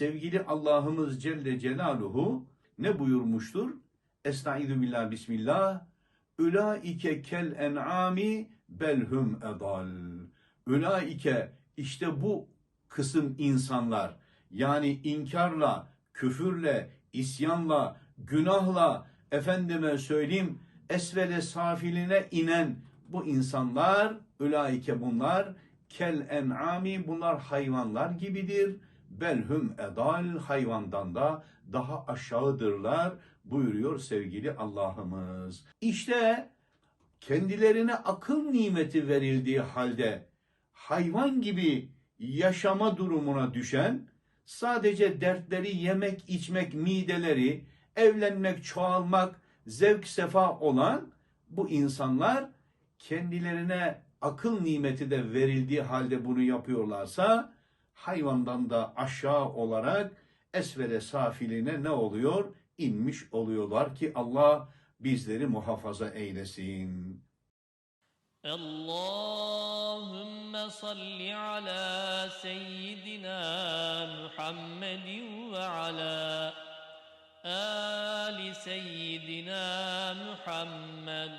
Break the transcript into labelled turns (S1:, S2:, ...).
S1: sevgili Allah'ımız Celle Celaluhu ne buyurmuştur? Estaizu billah bismillah. Ülaike kel en'ami belhum edal. Ülaike işte bu kısım insanlar yani inkarla, küfürle, isyanla, günahla efendime söyleyeyim esvele safiline inen bu insanlar ülaike bunlar kel en'ami bunlar hayvanlar gibidir. Belhum edal hayvandan da daha aşağıdırlar buyuruyor sevgili Allah'ımız. İşte kendilerine akıl nimeti verildiği halde hayvan gibi yaşama durumuna düşen, sadece dertleri yemek, içmek, mideleri, evlenmek, çoğalmak, zevk sefa olan bu insanlar kendilerine akıl nimeti de verildiği halde bunu yapıyorlarsa hayvandan da aşağı olarak esvere safiline ne oluyor? İnmiş oluyorlar ki Allah bizleri muhafaza eylesin.
S2: Allahümme salli ala seyyidina Muhammedin ve ala ali seyyidina Muhammed.